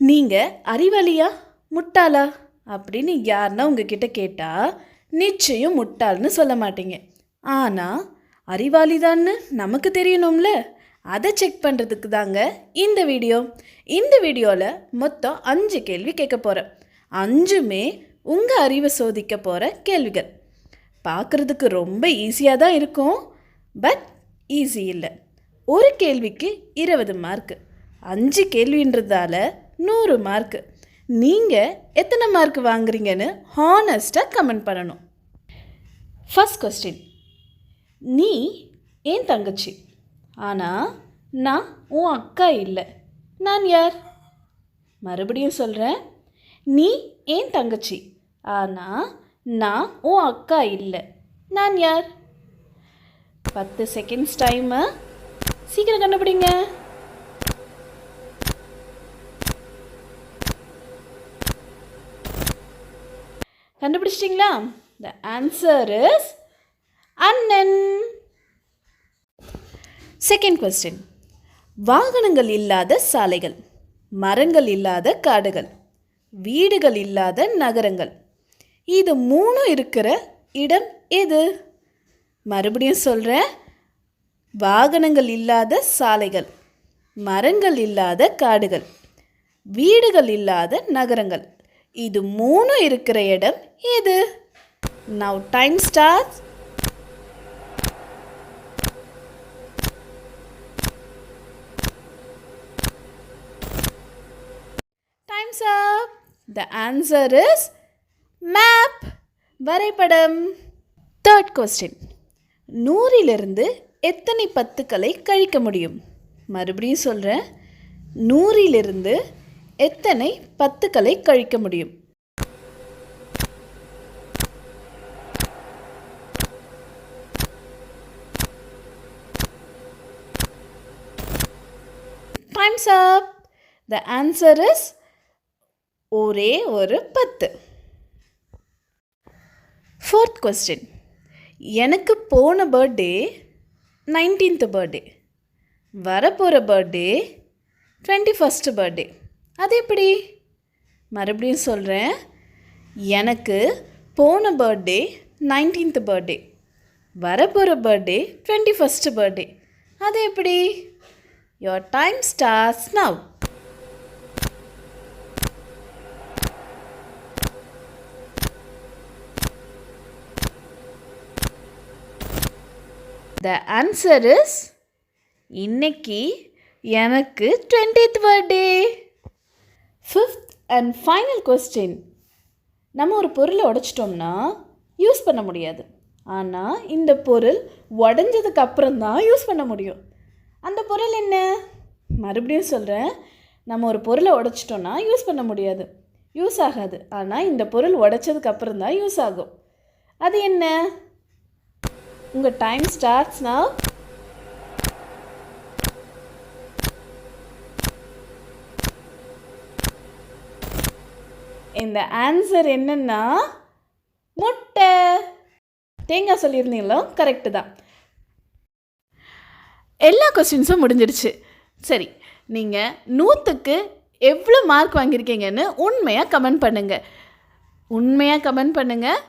நீங்கள் அறிவாளியா முட்டாளா? அப்படின்னு யாருன்னா உங்ககிட்ட கேட்டால் நிச்சயம் முட்டாள்னு சொல்ல மாட்டீங்க. ஆனால் அறிவாளிதான்னு நமக்கு தெரியணும்ல? அதை செக் பண்ணுறதுக்கு தாங்க இந்த வீடியோ. இந்த வீடியோவில் மொத்தம் அஞ்சு கேள்வி கேட்க போகிறேன் அஞ்சுமே உங்கள் அறிவை சோதிக்க போகிற கேள்விகள். பார்க்குறதுக்கு ரொம்ப ஈஸியாக தான் இருக்கும் பட் ஈஸி இல்லை. ஒரு கேள்விக்கு இருபது மார்க்கு அஞ்சு கேள்வின்றதால நூறு மார்க்கு நீங்கள் எத்தனை மார்க் வாங்குறீங்கன்னு ஹானஸ்ட்டாக கமெண்ட் பண்ணணும். ஃபஸ்ட் கொஸ்டின் நீ ஏன் தங்கச்சி? ஆனால் நான் உன் அக்கா இல்லை. நான் யார்? மறுபடியும் சொல்கிறேன் நீ ஏன் தங்கச்சி? ஆனால் நான் உன் அக்கா இல்லை. நான் யார்? பத்து செகண்ட்ஸ் டைமு சீக்கிரம் கண்டுபிடிங்க. கண்டுபிடிச்சிட்டிங்களா? த ஆன்சர் இஸ் அண்ணன். செகண்ட் கொஸ்டின் வாகனங்கள் இல்லாத சாலைகள் மரங்கள் இல்லாத காடுகள் வீடுகள் இல்லாத நகரங்கள். இது மூணும் இருக்கிற இடம் எது? மறுபடியும் சொல்கிறேன் வாகனங்கள் இல்லாத சாலைகள் மரங்கள் இல்லாத காடுகள் வீடுகள் இல்லாத நகரங்கள். இது மூணும் இருக்கிற இடம் எது? Now time start time's up the answer is map வரைபடம். தேர்ட் கொஸ்டின் நூறிலிருந்து எத்தனை பத்துக்களை கழிக்க முடியும்? மறுபடியும் சொல்கிறேன் நூறிலிருந்து எத்தனை பத்துக்களை கழிக்க முடியும்? Time's up the answer is ஒரே ஒரு பத்து. ஃபோர்த் கொஸ்டின் எனக்கு போன பர்த்டே நைன்டீன்த் பர்த்டே வரப்போகிற பர்த்டே டுவெண்ட்டி ஃபஸ்ட்டு பர்த்டே அது எப்படி? மறுபடியும் சொல்கிறேன் எனக்கு போன பர்த்டே நைன்டீன்த் பர்த்டே. வரப்போகிற பர்த்டே டுவெண்ட்டி ஃபஸ்ட்டு பர்த்டே. அது எப்படி? Your time starts now the answer is இன்னைக்கு எனக்கு twentieth birthday. Fifth and final question நம்ம ஒரு பொருளை உடைச்சிட்டோம்னா யூஸ் பண்ண முடியாது. ஆனால் இந்த பொருள் உடஞ்சதுக்கு அப்புறம் தான் யூஸ் பண்ண முடியும். அந்த பொருள் என்ன? மறுபடியும் சொல்கிறேன் நம்ம ஒரு பொருளை உடைச்சிட்டோம்னா யூஸ் பண்ண முடியாது. யூஸ் ஆகாது. ஆனால் இந்த பொருள் உடைச்சதுக்கு அப்புறம் தான் யூஸ் ஆகும். அது என்ன? உங்கள் டைம் ஸ்டார்ட்ஸ்னால் இந்த ஆன்சர் என்னன்னா முட்டை. தேங்காய் சொல்லியிருந்தீங்களோ? கரெக்டு தான். எல்லா கொஸ்டின்ஸும் முடிஞ்சிடுச்சு. சரி நீங்கள் நூற்றுக்கு எவ்வளோ மார்க் வாங்கியிருக்கீங்கன்னு உண்மையாக கமெண்ட் பண்ணுங்கள் உண்மையாக கமெண்ட் பண்ணுங்கள்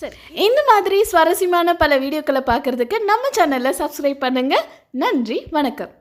சரி இந்த மாதிரி சுவாரஸ்யமான பல வீடியோக்களை பார்க்குறதுக்கு நம்ம சேனலை சப்ஸ்கிரைப் பண்ணுங்கள் நன்றி வணக்கம்.